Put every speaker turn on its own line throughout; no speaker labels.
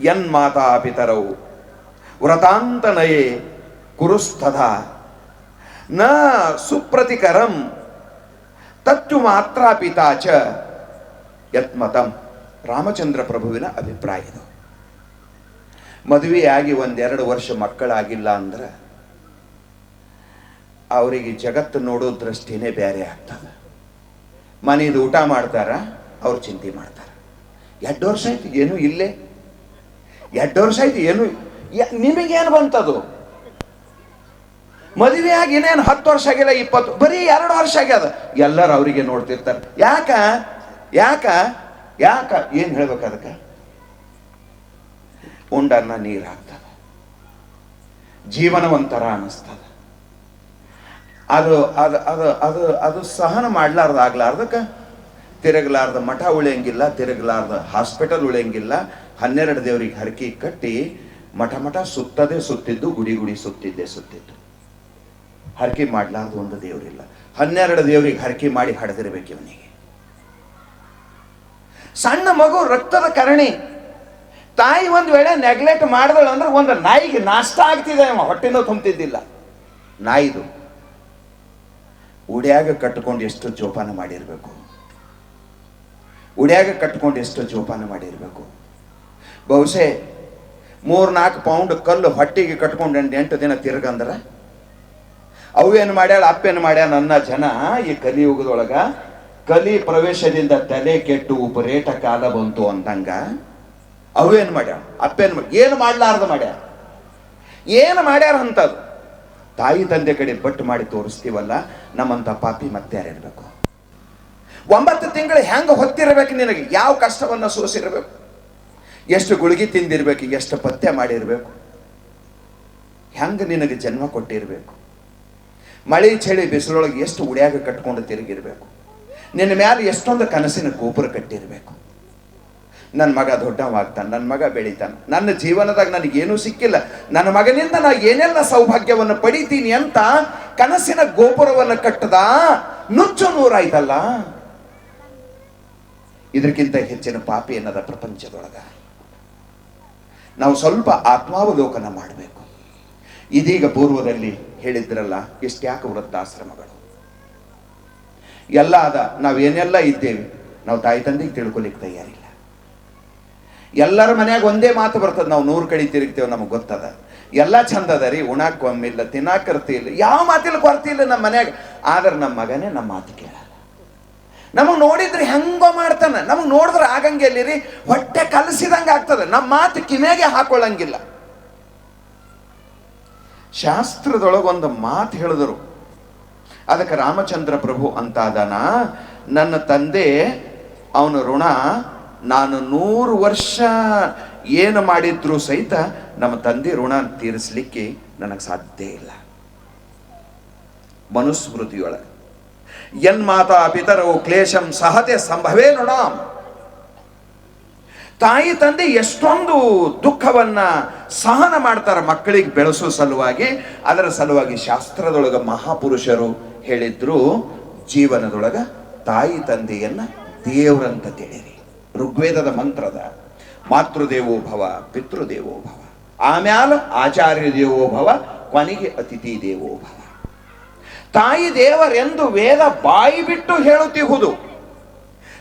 ಯನ್ಮಾತಾ ಪಿತರವು ವ್ರತಾಂತನಯೇ ಕುರುಸ್ತಧ ನ ಸುಪ್ರತಿಕರಂ ತತ್ತು ಮಾತ್ರ ಪಿತಾಚ ಯತ್ಮತಂ. ರಾಮಚಂದ್ರ ಪ್ರಭುವಿನ ಅಭಿಪ್ರಾಯ ಇದು. ಮದುವೆಯಾಗಿ ಒಂದೆರಡು ವರ್ಷ ಮಕ್ಕಳಾಗಿಲ್ಲ ಅಂದ್ರೆ ಅವರಿಗೆ ಜಗತ್ತು ನೋಡೋ ದೃಷ್ಟಿನೇ ಬೇರೆ ಆಗ್ತದೆ. ಮನೇದು ಊಟ ಮಾಡ್ತಾರ? ಅವ್ರು ಚಿಂತೆ ಮಾಡ್ತಾರ. ಎರಡು ವರ್ಷ ಆಯ್ತು, ಏನು ಇಲ್ಲೇ. ಎರಡು ವರ್ಷ ಆಯ್ತು, ಏನು? ನಿಮಗೇನು ಬಂತದು? ಮದುವೆ ಆಗಿ ಇನ್ನೇನು ಹತ್ತು ವರ್ಷ ಆಗಿಲ್ಲ, ಇಪ್ಪತ್ತು, ಬರೀ ಎರಡು ವರ್ಷ ಆಗ್ಯದ. ಎಲ್ಲರೂ ಅವರಿಗೆ ನೋಡ್ತಿರ್ತಾರೆ. ಯಾಕ? ಯಾಕ? ಯಾಕ? ಏನು ಹೇಳ್ಬೇಕು ಅದಕ್ಕೆ? ಉಂಡನ್ನ ನೀರು ಹಾಕ್ತದ. ಜೀವನ ಒಂಥರ ಅನ್ನಿಸ್ತದ. ಅದು ಅದು ಅದು ಅದು ಅದು ಸಹನ ಮಾಡ್ಲಾರ್ದ ಆಗ್ಲಾರ್ದಕ್ಕ ತಿರುಗಲಾರ್ದ ಮಠ ಉಳಿಯಂಗಿಲ್ಲ, ತಿರುಗಲಾರ್ದ ಹಾಸ್ಪಿಟಲ್ ಉಳಿಯಂಗಿಲ್ಲ. ಹನ್ನೆರಡು ದೇವರಿಗೆ ಹರಕಿ ಕಟ್ಟಿ ಮಠ ಮಠ ಸುತ್ತದೆ ಸುತ್ತಿದ್ದು, ಗುಡಿ ಗುಡಿ ಸುತ್ತಿದ್ದೆ ಸುತ್ತಿದ್ದು. ಹರಕೆ ಮಾಡಲಾರ್ದು ಒಂದು ದೇವರಿಲ್ಲ. ಹನ್ನೆರಡು ದೇವರಿಗೆ ಹರಕೆ ಮಾಡಿ ಹಡೆದಿರ್ಬೇಕು ಇವನಿಗೆ. ಸಣ್ಣ ಮಗು ರಕ್ತದ ಕರಣಿ. ತಾಯಿ ಒಂದು ವೇಳೆ ನೆಗ್ಲೆಕ್ಟ್ ಮಾಡಿದಳು ಅಂದ್ರೆ ಒಂದು ನಾಯಿಗೆ ನಾಷ್ಟ ಆಗ್ತಿದೆ ಅವ ಹೊಟ್ಟೆನೂ ತುಂಬ್ತಿದ್ದಿಲ್ಲ. ನಾಯಿದು. ಉಡಿಯಾಗ ಕಟ್ಟಿಕೊಂಡು ಎಷ್ಟು ಜೋಪಾನ ಮಾಡಿರ್ಬೇಕು. ಉಡ್ಯಾಗ ಕಟ್ಕೊಂಡು ಎಷ್ಟೋ ಜೋಪಾನ ಮಾಡಿರಬೇಕು. ಬಹುಶಃ ಮೂರ್ನಾಲ್ಕು ಪೌಂಡ್ ಕಲ್ಲು ಹೊಟ್ಟಿಗೆ ಕಟ್ಕೊಂಡು ಎಂಟು ಎಂಟು ದಿನ ಅವು ಅವೇನು ಮಾಡ್ಯಾಳ ಅಪ್ಪೇನು ಮಾಡ್ಯಾನ ನನ್ನ ಜನ ಈ ಕಲಿಯುಗದೊಳಗ ಕಲಿ ಪ್ರವೇಶದಿಂದ ತಲೆ ಕೆಟ್ಟು ಉಪರೇಟ ಕಾಲ ಬಂತು ಅಂದಂಗ ಅವೇನು ಮಾಡ್ಯಾಳ ಅಪ್ಪೇನು ಏನು ಮಾಡ್ಲಾರ್ದು ಮಾಡ್ಯಾರ ಏನು ಮಾಡ್ಯಾರ ಅಂತದು? ತಾಯಿ ತಂದೆ ಕಡೆ ಬಟ್ಟು ಮಾಡಿ ತೋರಿಸ್ತೀವಲ್ಲ, ನಮ್ಮಂತ ಪಾಪಿ ಮತ್ತೆ ಯಾರಿರ್ಬೇಕು ಒಂಬತ್ತು ತಿಂಗಳು ಹೆಂಗೆ ಹೊತ್ತಿರಬೇಕು ನಿನಗೆ? ಯಾವ ಕಷ್ಟವನ್ನು ಸೋಸಿರಬೇಕು? ಎಷ್ಟು ಗುಳಿಗೆ ತಿಂದಿರ್ಬೇಕು? ಎಷ್ಟು ಪಥ್ಯ ಮಾಡಿರ್ಬೇಕು? ಹೆಂಗೆ ನಿನಗೆ ಜನ್ಮ ಕೊಟ್ಟಿರಬೇಕು? ಮಳೆ ಚಳಿ ಬಿಸಿಲೊಳಗೆ ಎಷ್ಟು ಉಡ್ಯಾಗ ಕಟ್ಕೊಂಡು ತಿರುಗಿರ್ಬೇಕು? ನಿನ್ನ ಮ್ಯಾಲೆ ಎಷ್ಟೊಂದು ಕನಸಿನ ಗೋಪುರ ಕಟ್ಟಿರ್ಬೇಕು? ನನ್ನ ಮಗ ದೊಡ್ಡವಾಗ್ತಾನೆ ನನ್ನ ಮಗ ಬೆಳಿತಾನೆ, ನನ್ನ ಜೀವನದಾಗ ನನಗೇನೂ ಸಿಕ್ಕಿಲ್ಲ. ನನ್ನ ಮಗನಿಂದ ನಾ ಏನೆಲ್ಲ ಸೌಭಾಗ್ಯವನ್ನು ಪಡಿತೀನಿ ಅಂತ ಕನಸಿನ ಗೋಪುರವನ್ನು ಕಟ್ಟದ ನುಚ್ಚು ನೂರಾಯ್ತಲ್ಲ? ಇದಕ್ಕಿಂತ ಹೆಚ್ಚಿನ ಪಾಪಿ ಅನ್ನದ ಪ್ರಪಂಚದೊಳಗ. ನಾವು ಸ್ವಲ್ಪ ಆತ್ಮಾವಲೋಕನ ಮಾಡಬೇಕು. ಇದೀಗ ಪೂರ್ವದಲ್ಲಿ ಹೇಳಿದ್ರಲ್ಲ ಇಷ್ಟ್ಯಾಕೆ ವೃತ್ತಾಶ್ರಮಗಳು ಎಲ್ಲ ಅದ ನಾವೇನೆಲ್ಲ ಇದ್ದೇವೆ, ನಾವು ತಾಯಿ ತಂದೆಗೆ ತಿಳ್ಕೊಲಿಕ್ಕೆ ತಯಾರಿಲ್ಲ. ಎಲ್ಲರ ಮನ್ಯಾಗ ಒಂದೇ ಮಾತು ಬರ್ತದ, ನಾವು ನೂರು ಕಡೆ ತಿರುಗ್ತೇವೆ ನಮಗೆ ಗೊತ್ತದ. ಎಲ್ಲ ಚಂದ ಅದ ರೀ ಉಣಾಕೊಮ್ಮಿಲ್ಲ ತಿನ್ನಾಕರ್ತಿ ತಿನ್ನಾಕ ಕರ್ತಿ ಇಲ್ಲ ಯಾವ ಮಾತಿಲ್ಲ ಕೊರತೆ ಇಲ್ಲ ನಮ್ಮ ಮನ್ಯಾಗ. ಆದ್ರೆ ನಮ್ಮ ಮಗನೇ ನಮ್ಮ ಮಾತು ಕೇಳಲ್ಲ. ನಮಗ್ ನೋಡಿದ್ರೆ ಹೆಂಗೋ ಮಾಡ್ತಾನೆ. ನಮಗ್ ನೋಡಿದ್ರೆ ಆಗಂಗೆ ಅಲ್ಲಿರಿ ಹೊಟ್ಟೆ ಕಲಸಿದಂಗೆ ಆಗ್ತದೆ. ನಮ್ಮ ಮಾತು ಕಿವಿಯಾಗೆ ಹಾಕೊಳ್ಳಂಗಿಲ್ಲ. ಶಾಸ್ತ್ರದೊಳಗೊಂದು ಮಾತು ಹೇಳಿದರು. ಅದಕ್ಕೆ ರಾಮಚಂದ್ರ ಪ್ರಭು ಅಂತಾದನ, ನನ್ನ ತಂದೆ, ಅವನ ಋಣ ನಾನು ನೂರು ವರ್ಷ ಏನು ಮಾಡಿದ್ರು ಸಹಿತ ನಮ್ಮ ತಂದೆ ಋಣ ತೀರಿಸಲಿಕ್ಕೆ ನನಗೆ ಸಾಧ್ಯ ಇಲ್ಲ. ಮನುಸ್ಮೃತಿಯೊಳಗೆ. ಯನ್ಮಾತಾ ಪಿತರವು ಕ್ಲೇಶಂ ಸಹತೆ ಸಂಭವೇ ನೋಡ ತಾಯಿ ತಂದೆ ಎಷ್ಟೊಂದು ದುಃಖವನ್ನ ಸಹನ ಮಾಡ್ತಾರೆ ಮಕ್ಕಳಿಗೆ ಬೆಳೆಸೋ ಸಲುವಾಗಿ, ಅದರ ಸಲುವಾಗಿ ಶಾಸ್ತ್ರದೊಳಗ ಮಹಾಪುರುಷರು ಹೇಳಿದ್ರು, ಜೀವನದೊಳಗ ತಾಯಿ ತಂದೆಯನ್ನ ದೇವರಂತ ತಿಳಿರಿ ಋಗ್ವೇದದ ಮಂತ್ರದ ಮಾತೃದೇವೋ ಭವ, ಪಿತೃದೇವೋ ಭವ, ಆಮ್ಯಾಲ ಆಚಾರ್ಯ ದೇವೋ ಭವ, ಕೊನೆಗೆ ಅತಿಥಿ ದೇವೋ ಭವ. ತಾಯಿ ದೇವರೆಂದು ವೇದ ಬಾಯಿ ಬಿಟ್ಟು ಹೇಳುತ್ತಿಹುದು.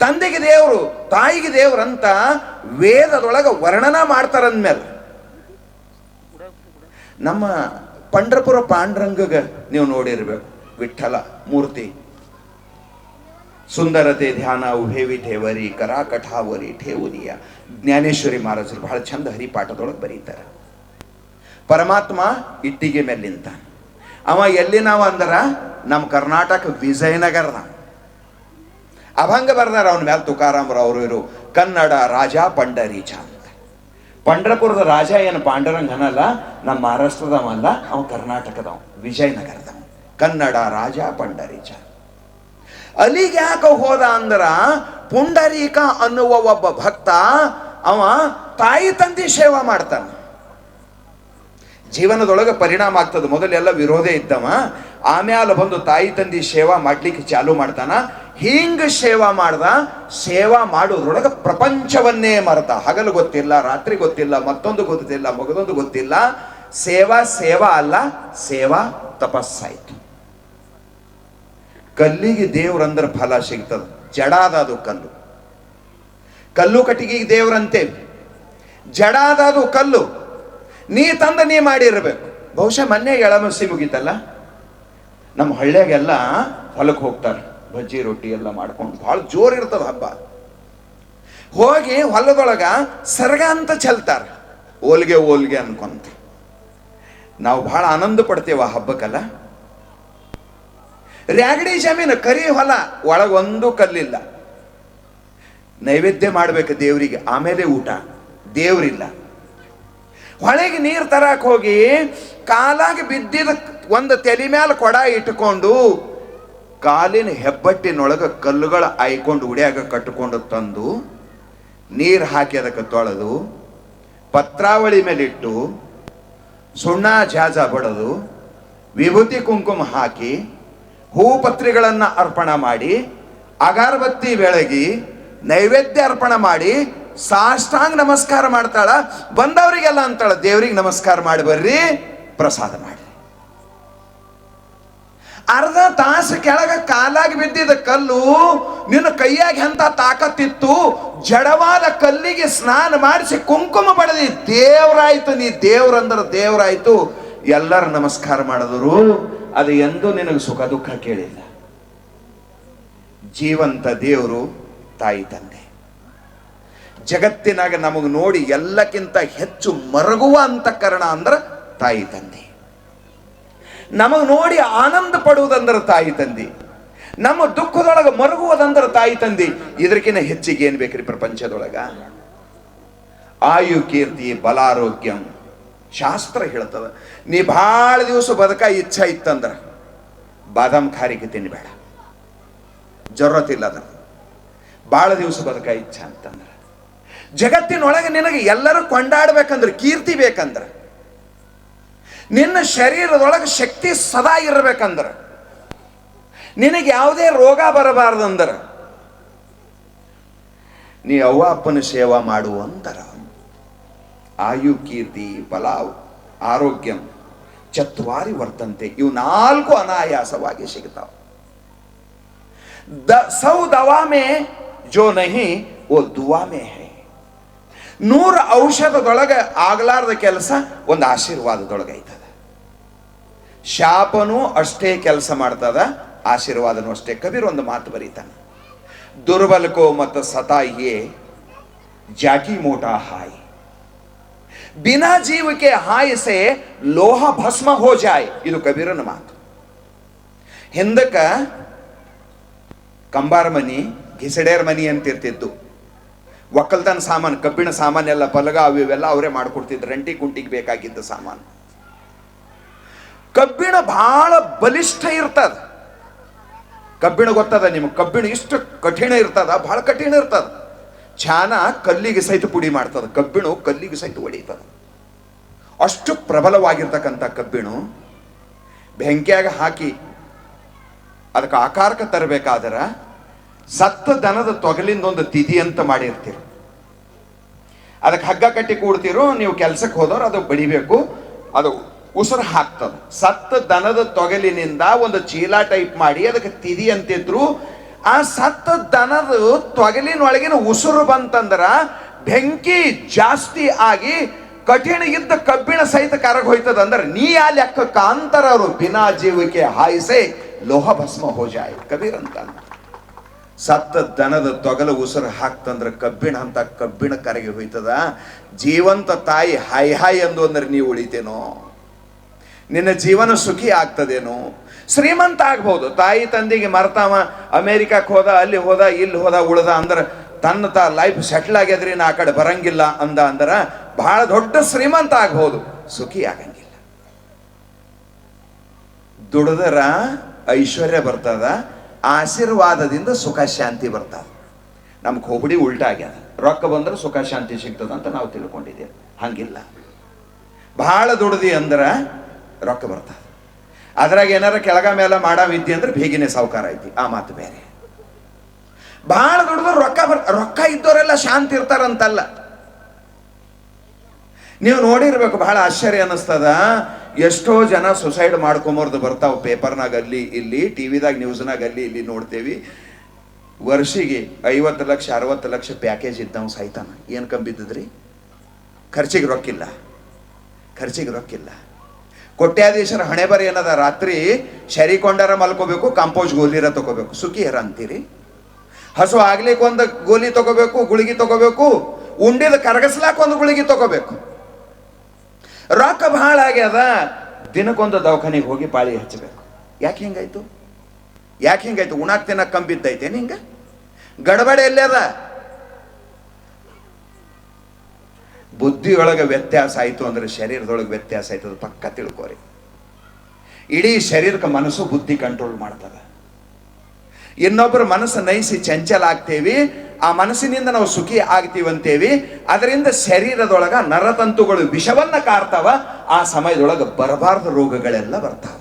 ತಂದೆಗೆ ದೇವರು, ತಾಯಿಗೆ ದೇವರಂತ ವೇದದೊಳಗ ವರ್ಣನ ಮಾಡ್ತಾರಂದ್ಮೇಲೆ. ನಮ್ಮ ಪಂಡ್ರಪುರ ಪಾಂಡ್ರಂಗಗ ನೀವು ನೋಡಿರ್ಬೇಕು, ವಿಠಲ ಮೂರ್ತಿ. ಸುಂದರತೆ ಧ್ಯಾನ ಉಭೇವಿ ಠೇವರಿ, ಕರಾಕಠಾವರಿ ಠೇವುನಿಯ ಜ್ಞಾನೇಶ್ವರಿ ಮಹಾರಾಜರು ಬಹಳ ಚಂದ ಹರಿಪಾಠದೊಳಗೆ ಬರೀತಾರೆ. ಪರಮಾತ್ಮ ಇಟ್ಟಿಗೆ ಮೇಲೆ ನಿಂತ ಅವ ಎಲ್ಲಿ ನಾವು ಅಂದರ? ನಮ್ಮ ಕರ್ನಾಟಕ ವಿಜಯನಗರದ ಅಭಂಗ ಬರ್ದಾರ ಅವನ ಮೇಲೆ ತುಕಾರಾಮರಾವ್ ಅವರು ಇರು ಕನ್ನಡ ರಾಜ ಪಂಡರೀಚ ಅಂತ. ಪಂಡ್ರಪುರದ ರಾಜ ಏನು ಪಾಂಡರಂಗನಲ್ಲ, ನಮ್ಮ ಮಹಾರಾಷ್ಟ್ರದವಲ್ಲ ಅವ ಕರ್ನಾಟಕದವ ವಿಜಯನಗರದ ಕನ್ನಡ ರಾಜ ಪಂಡರೀಚ. ಅಲ್ಲಿಗೆ ಯಾಕೆ ಹೋದ ಅಂದ್ರ, ಪುಂಡರೀಕ ಅನ್ನುವ ಒಬ್ಬ ಭಕ್ತ ಅವ ತಾಯಿ ತಂದೆ ಸೇವಾ ಮಾಡ್ತಾನ. ಜೀವನದೊಳಗೆ ಪರಿಣಾಮ ಆಗ್ತದೆ. ಮೊದಲೆಲ್ಲ ವಿರೋಧ ಇದ್ದವ, ಆಮ್ಯಾಲ ಬಂದು ತಾಯಿ ತಂದಿ ಸೇವಾ ಮಾಡ್ಲಿಕ್ಕೆ ಚಾಲು ಮಾಡ್ತಾನ. ಹಿಂಗ ಸೇವಾ ಮಾಡ್ದ, ಸೇವಾ ಮಾಡೋದ್ರೊಳಗೆ ಪ್ರಪಂಚವನ್ನೇ ಮರೆತ. ಹಗಲು ಗೊತ್ತಿಲ್ಲ, ರಾತ್ರಿ ಗೊತ್ತಿಲ್ಲ, ಮತ್ತೊಂದು ಗೊತ್ತಿಲ್ಲ, ಮಗದೊಂದು ಗೊತ್ತಿಲ್ಲ. ಸೇವಾ ಸೇವಾ ಅಲ್ಲ, ಸೇವಾ ತಪಸ್ಸಾಯ್ತು. ಕಲ್ಲಿಗೆ ದೇವ್ರಂದ್ರ ಫಲ ಸಿಗ್ತದ. ಜಡಾದಾದು ಕಲ್ಲು. ಕಲ್ಲು ಕಟ್ಟಿಗೆಗೆ ದೇವ್ರಂತೇವೆ ಜಡಾದದು ಕಲ್ಲು. ನೀ ತಂದ ನೀ ಮಾಡಿರ್ಬೇಕು. ಬಹುಶಃ ಮೊನ್ನೆ ಎಳಮಸಿ ಮುಗೀತಲ್ಲ? ನಮ್ಮ ಹಳ್ಳಿಯಾಗೆಲ್ಲ ಹೊಲಕ್ಕೆ ಹೋಗ್ತಾರೆ. ಬಜ್ಜಿ, ರೊಟ್ಟಿ ಎಲ್ಲ ಮಾಡ್ಕೊಂಡು ಭಾಳ ಜೋರು ಇರ್ತದ ಹಬ್ಬ. ಹೋಗಿ ಹೊಲದೊಳಗ ಸರ್ಗ ಅಂತ ಚೆಲ್ತಾರೆ. ಓಲ್ಗೆ ಓಲ್ಗೆ ಅನ್ಕೊಂತ. ನಾವು ಬಹಳ ಆನಂದ ಪಡ್ತೇವೆ ಹಬ್ಬಕ್ಕಲ್ಲ? ರ್ಯಾಗಡಿ ಜಮೀನು, ಕರಿ ಹೊಲ ಒಳಗೊಂದು ಕಲ್ಲಿಲ್ಲ. ನೈವೇದ್ಯ ಮಾಡ್ಬೇಕು ದೇವರಿಗೆ, ಆಮೇಲೆ ಊಟ. ದೇವ್ರಿಲ್ಲ. ಹೊಳೆಗೆ ನೀರು ತರಕ್ಕೆ ಹೋಗಿ ಕಾಲಾಗಿ ಬಿದ್ದಿದ ಒಂದು ತಲೆ ಮ್ಯಾಲ ಕೊಡ ಇಟ್ಕೊಂಡು ಕಾಲಿನ ಹೆಬ್ಬಟ್ಟಿನೊಳಗೆ ಕಲ್ಲುಗಳ ಆಯ್ಕೊಂಡು ಉಡಿಯಾಗ ಕಟ್ಟಿಕೊಂಡು ತಂದು ನೀರು ಹಾಕಿ ಅದಕ್ಕೆ ತೊಳೆದು ಪತ್ರಾವಳಿ ಮೇಲಿಟ್ಟು ಸುಣ್ಣ ಜಾಜ ಬಡದು ವಿಭೂತಿ ಕುಂಕುಮ ಹಾಕಿ ಹೂ ಪತ್ರಿಗಳನ್ನ ಅರ್ಪಣ ಮಾಡಿ ಅಗರಬತ್ತಿ ಬೆಳಗಿ ನೈವೇದ್ಯ ಅರ್ಪಣ ಮಾಡಿ ಸಾಷ್ಟಾಂಗ ನಮಸ್ಕಾರ ಮಾಡ್ತಾಳ, ಬಂದವರಿಗೆಲ್ಲ ಅಂತಾಳ, ದೇವ್ರಿಗೆ ನಮಸ್ಕಾರ ಮಾಡಿ ಬರ್ರಿ, ಪ್ರಸಾದ ಮಾಡಿ ಅರ್ಧ ತಾಸು ಕೆಳಗ ಕಾಲಾಗಿ ಬಿದ್ದಿದ ಕಲ್ಲು ನಿನ್ನ ಕೈಯಾಗ ಎಂತ ತಾಕತ್ತಿತ್ತು? ಜಡವಾದ ಕಲ್ಲಿಗೆ ಸ್ನಾನ ಮಾಡಿಸಿ ಕುಂಕುಮ ಪಡೆದಿ ದೇವ್ರಾಯ್ತು ನೀ ದೇವ್ರಂದ್ರ ದೇವ್ರಾಯ್ತು, ಎಲ್ಲರ ನಮಸ್ಕಾರ ಮಾಡಿದ್ರು. ಅದು ಎಂದೂ ನಿನಗೆ ಸುಖ ದುಃಖ ಕೇಳಿಲ್ಲ. ಜೀವಂತ ದೇವರು ತಾಯಿ ತಂದೆ. ಜಗತ್ತಿನಾಗ ನಮಗೆ ನೋಡಿ ಎಲ್ಲಕ್ಕಿಂತ ಹೆಚ್ಚು ಮರಗುವ ಅಂತಃಕರಣ ಅಂದ್ರ ತಾಯಿ ತಂದೆ. ನಮಗೆ ನೋಡಿ ಆನಂದ ಪಡುವುದಂದ್ರ ತಾಯಿ ತಂದೆ. ನಮ್ಮ ದುಃಖದೊಳಗೆ ಮರುಗುವುದಂದ್ರ ತಾಯಿ ತಂದೆ. ಇದಕ್ಕಿಂತ ಹೆಚ್ಚಿಗೆ ಏನು ಬೇಕ್ರಿ ಪ್ರಪಂಚದೊಳಗ? ಆಯು, ಕೀರ್ತಿ, ಬಲಾರೋಗ್ಯಂ. ಶಾಸ್ತ್ರ ಹೇಳ್ತದ. ನೀ ಭಾಳ ದಿವಸ ಬದುಕ ಇಚ್ಛಾ ಇತ್ತಂದ್ರ ಬಾದಾಮ್ ಖಾರಿಗೆ ತಿನ್ಬೇಡ. ಜರೂರತ್ ಇಲ್ಲ ಅದ್ರ ಭಾಳ ದಿವಸ ಬದುಕ ಇಚ್ಛಾ ಅಂತಂದ್ರ. ಜಗತ್ತಿನೊಳಗೆ ನಿನಗೆ ಎಲ್ಲರೂ ಕೊಂಡಾಡ್ಬೇಕಂದ್ರೆ, ಕೀರ್ತಿ ಬೇಕಂದ್ರೆ, ನಿನ್ನ ಶರೀರದೊಳಗೆ ಶಕ್ತಿ ಸದಾ ಇರಬೇಕಂದ್ರೆ, ನಿನಗೆ ಯಾವುದೇ ರೋಗ ಬರಬಾರ್ದಂದ್ರೆ, ನೀ ಅವ್ವ ಅಪ್ಪನ ಸೇವಾ ಮಾಡು ಅಂತಾರ ಆಯು, ಕೀರ್ತಿ ಬಲ ಆರೋಗ್ಯಂ, ಚತ್ವಾರಿ ವರ್ತಂತೆ, ಇವು ನಾಲ್ಕು ಅನಾಯಾಸವಾಗಿ ಸಿಗ್ತಾವ. ದ ಸೌ ದವಾಮೆ ಜೋ ನಹಿ, ಓ ದುವಾಮೆ ಹೈ. ನೂರು ಔಷಧದೊಳಗೆ ಆಗಲಾರದ ಕೆಲಸ ಒಂದು ಆಶೀರ್ವಾದದೊಳಗೆ ಐತದ. ಶಾಪನೂ ಅಷ್ಟೇ ಕೆಲಸ ಮಾಡ್ತದ, ಆಶೀರ್ವಾದನೂ ಅಷ್ಟೇ. ಕಬೀರ್ ಒಂದು ಮಾತು ಬರೀತಾನೆ, ದುರ್ಬಲಕೋ ಮತ್ತು ಸತಾಯಿಯೇ, ಜಾಕಿ ಮೋಟಾ ಹಾಯ್. ಬಿನಾ ಜೀವಕ್ಕೆ ಹಾಯಸೆ ಲೋಹ ಭಸ್ಮ ಹೋ ಜಾಯ್ ಇದು ಕಬೀರನ ಮಾತು. ಹಿಂದಕ್ಕ ಕಂಬಾರ ಮನಿ, ಘಿಸಡೇರ್ ಮನಿ ಅಂತಿರ್ತಿತ್ತು. ಒಕ್ಕಲ್ತನ ಸಾಮಾನು, ಕಬ್ಬಿಣ ಸಾಮಾನೆಲ್ಲ ಪಲಗ ಅವು ಇವೆಲ್ಲ ಅವರೇ ಮಾಡಿಕೊಡ್ತಿದ್ರು. ರಂಟಿ ಕುಂಟಿಗೆ ಬೇಕಾಗಿದ್ದ ಸಾಮಾನು. ಕಬ್ಬಿಣ ಬಹಳ ಬಲಿಷ್ಠ ಇರ್ತದ. ಕಬ್ಬಿಣ ಗೊತ್ತದ ನಿಮ್ಗೆ? ಕಬ್ಬಿಣ ಇಷ್ಟು ಕಠಿಣ ಇರ್ತದ ಬಹಳ ಕಠಿಣ ಇರ್ತದ. ಚಾನ ಕಲ್ಲಿಗೆ ಸಹಿತ ಪುಡಿ ಮಾಡ್ತದ, ಕಬ್ಬಿಣ ಕಲ್ಲಿಗೆ ಸಹಿತ ಹೊಡಿತದ ಅಷ್ಟು ಪ್ರಬಲವಾಗಿರ್ತಕ್ಕಂಥ ಕಬ್ಬಿಣ ಬೆಂಕಿಯಾಗ ಹಾಕಿ ಅದಕ್ಕೆ ಆಕಾರಕ್ಕೆ ತರಬೇಕಾದ್ರ ಸತ್ತ ದನದ ತೊಗಲಿಂದ ಒಂದು ತಿಥಿ ಅಂತ ಮಾಡಿರ್ತೀರಿ. ಅದಕ್ಕೆ ಹಗ್ಗ ಕಟ್ಟಿ ಕೂಡ್ತಿರೋ, ನೀವು ಕೆಲ್ಸಕ್ಕೆ ಹೋದವ್ರು ಅದು ಬಡಿಬೇಕು, ಅದು ಉಸಿರು ಹಾಕ್ತದ. ಸತ್ತ ದನದ ತೊಗಲಿನಿಂದ ಒಂದು ಚೀಲ ಟೈಪ್ ಮಾಡಿ, ಅದಕ್ಕೆ ತಿದಿ ಅಂತಿದ್ರು. ಆ ಸತ್ತ ದನದ ತೊಗಲಿನೊಳಗಿನ ಉಸಿರು ಬಂತಂದ್ರ ಬೆಂಕಿ ಜಾಸ್ತಿ ಆಗಿ ಕಠಿಣ ಇದ್ದ ಕಬ್ಬಿಣ ಸಹಿತ ಕರಗ ಹೋಯ್ತದ ಅಂದ್ರೆ ನೀ ಆ ಲೆಕ್ಕ ಕಾಂತರ ಅವರು ಬಿನಾ ಜೀವಕ್ಕೆ ಹಾಯಿಸೆ ಲೋಹ ಭಸ್ಮ ಹೋಜಾಯ್ ಕಬೀರ್ ಅಂತ ಸತ್ತ ದನದ ತೊಗಲ ಉಸಿರು ಹಾಕ್ತಂದ್ರ ಕಬ್ಬಿಣ ಅಂತ ಕಬ್ಬಿಣ ಕರಗಿ ಹೋಯ್ತದ? ಜೀವಂತ ತಾಯಿ ಹೈ ಹಾಯ್ ಅಂದು ಅಂದ್ರೆ ನೀವು ಉಳಿತೇನೋ? ನಿನ್ನ ಜೀವನ ಸುಖಿ ಆಗ್ತದೇನು? ಶ್ರೀಮಂತ ಆಗ್ಬೋದು. ತಾಯಿ ತಂದಿಗೆ ಮರ್ತಾವ ಅಮೇರಿಕಕ್ಕೆ ಹೋದ, ಅಲ್ಲಿ ಹೋದ, ಇಲ್ಲಿ ಹೋದ, ಉಳ್ದ ಅಂದ್ರೆ ತನ್ನ ತ ಲೈಫ್ ಸೆಟ್ಲ್ ಆಗ್ಯದ್ರಿ, ನಾ ಆ ಕಡೆ ಬರಂಗಿಲ್ಲ ಅಂದ ಅಂದ್ರ ಬಹಳ ದೊಡ್ಡ ಶ್ರೀಮಂತ ಆಗ್ಬೋದು. ಸುಖಿ ಆಗಂಗಿಲ್ಲ. ದುಡದರ ಐಶ್ವರ್ಯ ಬರ್ತದ? ಆಶೀರ್ವಾದದಿಂದ ಸುಖ ಶಾಂತಿ ಬರ್ತದ ನಮ್ಗೆ ಹೋಬಳಿ ಉಲ್ಟಾ ಆಗ್ಯದ. ರೊಕ್ಕ ಬಂದ್ರೆ ಸುಖ ಶಾಂತಿ ಸಿಗ್ತದ ಅಂತ ನಾವು ತಿಳ್ಕೊಂಡಿದ್ದೇವೆ. ಹಂಗಿಲ್ಲ. ಬಹಳ ದುಡ್ದಿ ಅಂದ್ರೆ ರೊಕ್ಕ ಬರ್ತದ ಅದ್ರಾಗ ಏನಾರ ಕೆಳಗ ಮೇಲೆ ಮಾಡಾವಿದ್ದಿ ಅಂದ್ರೆ ಬೇಗನೆ ಸಾವುಕಾರ ಐತಿ. ಆ ಮಾತು ಬೇರೆ. ಬಹಳ ದುಡ್ದು ರೊಕ್ಕ ಬರ್, ರೊಕ್ಕ ಇದ್ದವರೆಲ್ಲ ಶಾಂತಿ ಇರ್ತಾರಂತಲ್ಲ. ನೀವು ನೋಡಿರ್ಬೇಕು ಬಹಳ ಆಶ್ಚರ್ಯ ಅನ್ನಿಸ್ತದ. ಎಷ್ಟೋ ಜನ ಸುಸೈಡ್ ಮಾಡ್ಕೊಂಬರ್ದು ಬರ್ತಾವ ಪೇಪರ್ನಾಗ ಅಲ್ಲಿ ಇಲ್ಲಿ ಟಿವಿದಾಗ ನ್ಯೂಸ್ನಾಗ ಅಲ್ಲಿ ಇಲ್ಲಿ ನೋಡ್ತೇವಿ. ವರ್ಷಿಗೆ ಐವತ್ತು ಲಕ್ಷ, ಅರವತ್ತು ಲಕ್ಷ ಪ್ಯಾಕೇಜ್ ಇದ್ದವ್ ಸಾಯ್ತಾನ ಏನು ಕಂಬಿದ್ದದ್ರಿ? ಖರ್ಚಿಗೆ ರೊಕ್ಕಿಲ್ಲ. ಖರ್ಚಿಗೆ ರೊಕ್ಕಿಲ್ಲ. ಕೊಟ್ಯಾಧೀಶರ ಹಣೆ ಬರ ಏನದ? ರಾತ್ರಿ ಶರಿಕೊಂಡರ ಮಲ್ಕೋಬೇಕು ಕಾಂಪೋಸ್ ಗೋಲಿರ ತಗೋಬೇಕು. ಸುಖಿ ಹರ ಅಂತೀರಿ? ಹಸು ಆಗ್ಲಿಕ್ಕೆ ಒಂದು ಗೋಲಿ ತಗೋಬೇಕು, ಗುಳಿಗೆ ತಗೋಬೇಕು, ಉಂಡಿದ ಕರಗಸ್ಲಾಕ ಒಂದು ಗುಳಿಗೆ ತಗೋಬೇಕು. ರೊಕ್ಕ ಬಹಳ ಆಗ್ಯದ ದಿನಕ್ಕೊಂದು ದವಾಖಾನೆಗೆ ಹೋಗಿ ಪಾಳಿ ಹಚ್ಚಬೇಕು. ಯಾಕೆ ಹಿಂಗಾಯ್ತು? ಯಾಕೆ ಹಿಂಗಾಯ್ತು? ಉಣಾಕ್ ತಿನ್ನ ಕಂಬಿದ್ದೈತೇನು ನಿಂಗ ಗಡಬಡೆ ಎಲ್ಲೇ ಅದ? ಬುದ್ಧಿಯೊಳಗೆ ವ್ಯತ್ಯಾಸ ಆಯ್ತು ಅಂದ್ರೆ ಶರೀರದೊಳಗೆ ವ್ಯತ್ಯಾಸ ಆಯ್ತು ಅದು ಪಕ್ಕ ತಿಳ್ಕೋರಿ. ಇಡೀ ಶರೀರಕ್ಕೆ ಮನಸ್ಸು ಬುದ್ಧಿ ಕಂಟ್ರೋಲ್ ಮಾಡ್ತದ. ಇನ್ನೊಬ್ಬರ ಮನಸ್ಸು ನಯಿಸಿ ಚಂಚಲ ಆಗ್ತೇವಿ ಆ ಮನಸ್ಸಿನಿಂದ ನಾವು ಸುಖಿ ಆಗ್ತೀವಂತೇವಿ. ಅದರಿಂದ ಶರೀರದೊಳಗ ನರತಂತುಗಳು, ವಿಷವನ್ನ ಕಾರ್ತಾವ, ಆ ಸಮಯದೊಳಗೆ ಬರಬಾರದ ರೋಗಗಳೆಲ್ಲ ಬರ್ತಾವ.